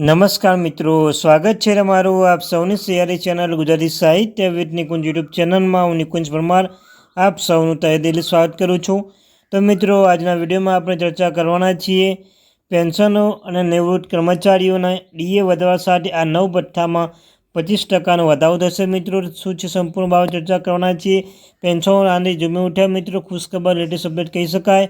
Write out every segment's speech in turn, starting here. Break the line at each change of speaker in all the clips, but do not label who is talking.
નમસ્કાર મિત્રો, સ્વાગત છે તમારું આપ સૌની સિયારી ચેનલ ગુજરાતી સાહિત્ય વિથ નિકુંજ યુટ્યુબ ચેનલમાં. હું નિકુંજ પરમાર, આપ સૌનું તહે દિલી સ્વાગત કરું છું. તો મિત્રો, આજના વિડીયોમાં આપણે ચર્ચા કરવાના છીએ પેન્શનો અને નિવૃત્ત કર્મચારીઓના ડીએ વધવા સાથે આ નવ ભથ્થામાં પચીસ ટકાનો વધારો થશે. મિત્રો, શું છે સંપૂર્ણ બાબત ચર્ચા કરવાના છીએ? પેન્શનો આંધી ઝૂમી ઉઠ્યા મિત્રો, ખુશખબર લેટેસ્ટ અપડેટ કહી શકાય.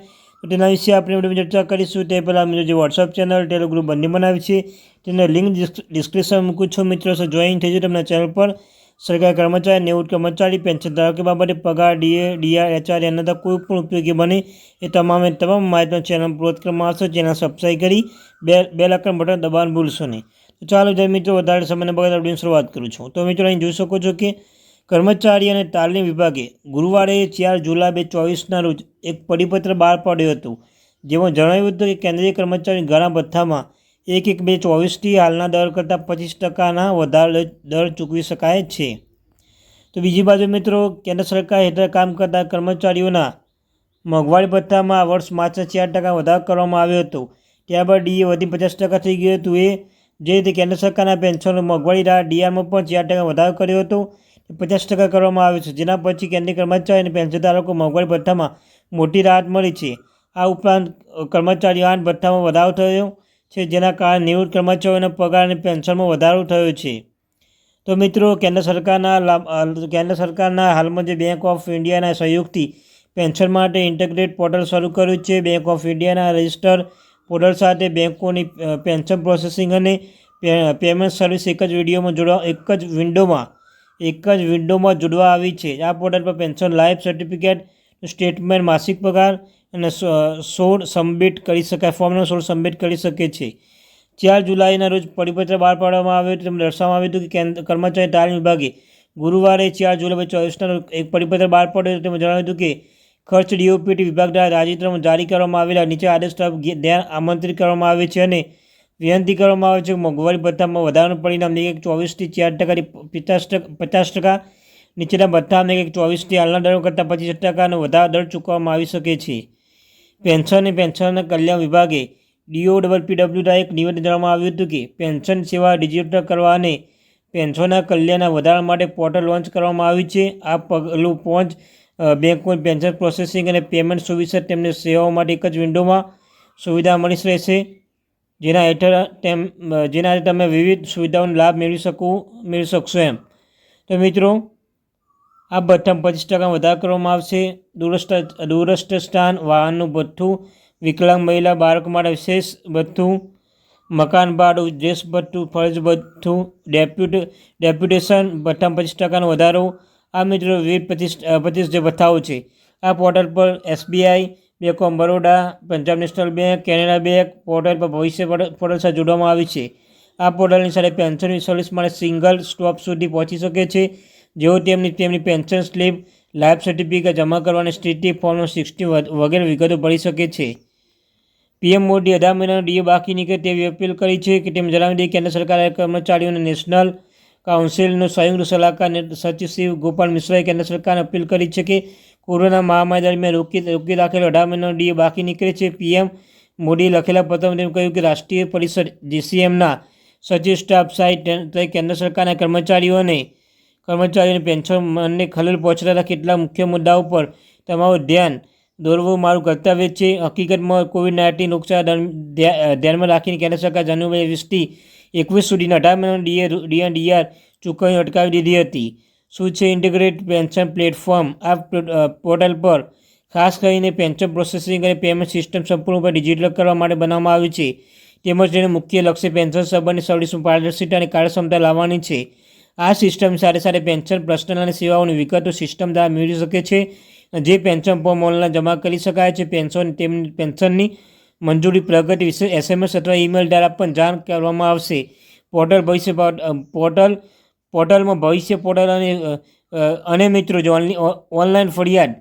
તેના વિશે આપણે ચર્ચા કરીશું. તે પહેલાં મિત્રો જે વોટ્સઅપ ચેનલ ટેલિગ્રુપ બંને બનાવી છે, તેને લિંક ડિસ્ક્રિપ્શન મૂકું છું. મિત્રો, સો જોઈન થઈ જાય તમને ચેનલ પર. સરકારી કર્મચારી, નેવું કર્મચારી પેન્શન ધારકો બાબતે પગાર ડીએ ડીઆર એચઆર એના કોઈ પણ ઉપયોગી બને. એ તમામે તમામ માહિતીનો ચેનલ પૂર્વત કરવામાં આવશે. ચેનલ સબસ્ક્રાઈબ કરી બે બે લાખ બટન દબાણ ભૂલશો નહીં. તો ચાલો જય મિત્રો, વધારે સમયને બગાડ આપણે શરૂઆત કરું છું. તો મિત્રો, અહીં જોઈ શકો છો કે કર્મચારી અને તાલીમ વિભાગે ગુરુવારે ચાર જુલાઈ બે ચોવીસના રોજ એક પરિપત્ર બહાર પાડ્યો હતો, જેમાં જણાવ્યું હતું કે કેન્દ્રીય કર્મચારી ઘણા ભથ્થામાં એક એક બે ચોવીસથી હાલના દર કરતાં પચીસ ટકાના વધારે દર ચૂકવી શકાય છે. તો બીજી બાજુ મિત્રો, કેન્દ્ર સરકાર હેઠળ કામ કરતા કર્મચારીઓના મોંઘવારી ભથ્થામાં આ વર્ષ માત્ર ચાર ટકા વધારો કરવામાં આવ્યો હતો. ત્યારબાદ ડીએ વધી પચાસ ટકા થઈ ગયું હતું એ જે રીતે કેન્દ્ર સરકારના પેન્શનો મોંઘવારી ડીઆરમાં પણ ચાર ટકા વધારો કર્યો હતો. પચાસ ટકા કરવામાં આવે છે. જેના પછી કેન્દ્રીય કર્મચારી અને પેન્શનધારકો મોંઘવારી ભથ્થામાં મોટી રાહત મળી છે. આ ઉપરાંત કર્મચારીઓ આઠ ભથ્થામાં વધારો થયો છે, જેના કારણે નિવૃત્ત કર્મચારીઓના પગાર અને પેન્શનમાં વધારો થયો છે. તો મિત્રો, કેન્દ્ર સરકારના કેન્દ્ર સરકારના હાલમાં જે બેંક ઓફ ઇન્ડિયાના સહયોગથી પેન્શન માટે ઇન્ટરગ્રેટ પોર્ટલ શરૂ કર્યું છે. બેંક ઓફ ઇન્ડિયાના રજિસ્ટર પોર્ટલ સાથે બેંકોની પેન્શન પ્રોસેસિંગ અને પેમેન્ટ સર્વિસ એક જ વિડીયોમાં જોડવા, એક જ વિન્ડોમાં એક જ વિન્ડોમાં જોડવા આવી છે. આ પોર્ટલ પર પેન્શન લાઈફ સર્ટિફિકેટ સ્ટેટમેન્ટ માસિક પગાર અને સોળ સબમિટ કરી શકાય. ફોર્મનો સોળ સબમિટ કરી શકે છે. ચાર જુલાઈના રોજ પરિપત્ર બહાર પાડવામાં આવ્યો હતો. તેમાં દર્શાવવામાં આવ્યું હતું કે કેન્દ્ર, કર્મચારી તાલીમ વિભાગે ગુરુવારે ચાર જુલાઈ ચોવીસના એક પરિપત્ર બહાર પાડ્યો હતો. તેમાં જણાવ્યું હતું કે ખર્ચ ડીઓપીટી વિભાગ દ્વારા તાજેતરમાં જારી કરવામાં આવેલા નીચે આદેશ તરફ ધ્યાન આમંત્રિત કરવામાં આવે છે અને વિનંતી કરવામાં આવે છે મોંઘવારી ભથ્થામાં વધારાનું પરિણામ એક ચોવીસથી ચાર ટકાથી પચાસ ટકા પચાસ ટકા નીચેના ભથ્થાને એક ચોવીસથી હાલના દરો કરતાં પચીસ ટકાનો વધારો દર ચૂકવવામાં આવી શકે છે. પેન્શન અને પેન્શનના કલ્યાણ વિભાગે ડીઓ ડબલ દ્વારા એક નિવેદન જણાવવામાં આવ્યું હતું કે પેન્શન સેવા ડિજિટલ કરવા અને પેન્શનના કલ્યાણના વધારા માટે પોર્ટલ લોન્ચ કરવામાં આવ્યું છે. આ પગલું પહોંચ બેંકોની પેન્શન પ્રોસેસિંગ અને પેમેન્ટ સુવિધા તેમની સેવાઓ માટે એક જ વિન્ડોમાં સુવિધા મળી રહેશે. જેના હેઠળ તેમ જેના તમે વિવિધ સુવિધાઓનો લાભ મેળવી શકું, મેળવી શકશો એમ. તો મિત્રો, આ ભથ્થામાં પચીસ ટકા વધારો કરવામાં આવશે. દૂરસ્થ દૂરસ્થ સ્થાન, વાહનનું ભથ્થું, વિકલાંગ મહિલા, બાળકો માટે વિશેષ ભથ્થું, મકાન ભાડું, ડ્રેસ ભથ્થું, ફરજ ભથ્થું, ડેપ્યુટ, ડેપ્યુટેશન ભથ્થામાં પચીસ ટકાનો વધારો. આ મિત્રો વિવિધ પચીસ પચીસ જે ભથ્થાઓ છે, આ પોર્ટલ પર SBI Bank of Baroda, Punjab National Bank Canara Bank, portal પર ભવિષ્ય પોર્ટલ સાથે જોડવામાં આવી છે. આ પોર્ટલની સાથે પેન્શન સર્વિસ માટે સિંગલ સ્ટોપ સુધી પહોંચી શકે છે. જેઓ તેમની તેમની પેન્શન સ્લીપ લાઈફ સર્ટિફિકેટ જમા કરવાની સ્થિતિ ફોર્મ સિક્સટી વગેરે વિગતો ભરી શકે છે. પીએમ મોદી અઢાર મહિનાનો ડીએ બાકી નીકળે તેવી અપીલ કરી છે કે તેમ જણાવી દઈએ કેન્દ્ર સરકારે કર્મચારીઓને નેશનલ કાઉન્સિલનો સંયુક્ત સલાહકાર સચિવ શ્રી ગોપાલ મિશ્રાએ કેન્દ્ર સરકારને અપીલ કરી છે કે કોરોના મહામારી દરમિયાન રોકી રોકી રાખેલો અઢાર મહિનાનો ડીએ બાકી નીકળે છે. પીએમ મોદીએ લખેલા પત્રમાં તેમ કહ્યું કે રાષ્ટ્રીય પરિષદ જીસીએમના સચિવ સ્ટાફ સાઇટ કેન્દ્ર સરકારના કર્મચારીઓને કર્મચારીઓને પેન્શન પેન્શનને ખલેલ પહોંચતા કેટલાક મુખ્ય મુદ્દાઓ પર તમારું ધ્યાન દોરવું મારું કર્તવ્ય છે. હકીકતમાં કોવિડ નાઇન્ટીન રોગચાળા ધ્યાનમાં રાખીને કેન્દ્ર સરકાર જાન્યુઆરી વીસથી એકવીસ સુધીના અઢાર મહિનાનો ડીએ ડીઆર ચૂકવણી અટકાવી દીધી હતી. શું છે ઇન્ટિગ્રેટ પેન્શન પ્લેટફોર્મ? આ પોર્ટલ પર ખાસ કરીને પેન્શન પ્રોસેસિંગ અને પેમેન્ટ સિસ્ટમ સંપૂર્ણપણે ડિજિટલ કરવા માટે બનાવવામાં આવી છે. તેમજ તેનું મુખ્ય લક્ષ્ય પેન્શન સંબંધની સર્વિસમાં પારદર્શિતા અને કાર્યક્ષમતા લાવવાની છે. આ સિસ્ટમ સાથે સાથે પેન્શન પ્રશ્ન અને સેવાઓની વિગતો સિસ્ટમ દ્વારા મેળવી શકે છે જે પેન્શન ફોર્મ ઓનલાઈન જમા કરી શકાય છે, પેન્શન તેમની પેન્શનની મંજૂરી પ્રગતિ વિશે એસએમએસ અથવા ઈમેલ દ્વારા પણ જાણ કરવામાં આવશે. પોર્ટલ ભવિષ્ય પોર્ટલ પોર્ટલમાં ભવિષ્ય પોર્ટલ અને અને મિત્રો જો ઓનલાઈન ફરિયાદ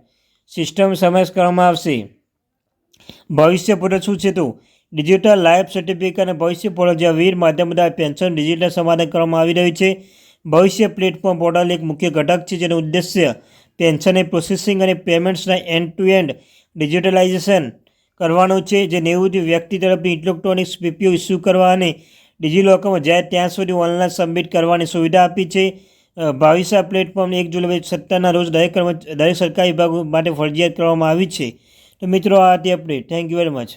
સિસ્ટમ સમાવેશ કરવામાં આવશે. ભવિષ્ય પોર્ટલ શું છે તો? ડિજિટલ લાઈફ સર્ટિફિકેટ અને ભવિષ્ય પોર્ટલ જેવા વીર માધ્યમ દ્વારા પેન્શન ડિજિટલ સમાધાન કરવામાં આવી રહ્યું છે. ભવિષ્ય પ્લેટફોર્મ પોર્ટલ એક મુખ્ય ઘટક છે જેનો ઉદ્દેશ્ય પેન્શન પ્રોસેસિંગ અને પેમેન્ટ્સના એન્ડ ટુ એન્ડ ડિજિટલાઇઝેશન કરવાનો છે. જે નિવૃત્ત વ્યક્તિ તરફથી ઇલેક્ટ્રોનિક્સ પીપીઓ ઇસ્યુ કરવા અને ડિજિલોકરમાં જાય ત્યાં સુધી ઓનલાઈન સબમિટ કરવાની સુવિધા આપી છે. ભાવિસા પ્લેટફોર્મ એક જુલાઈ સત્તરના રોજ દરેક દરેક સરકારી વિભાગો માટે ફરજિયાત કરવામાં આવી છે. તો મિત્રો, આ હતી update thank you very much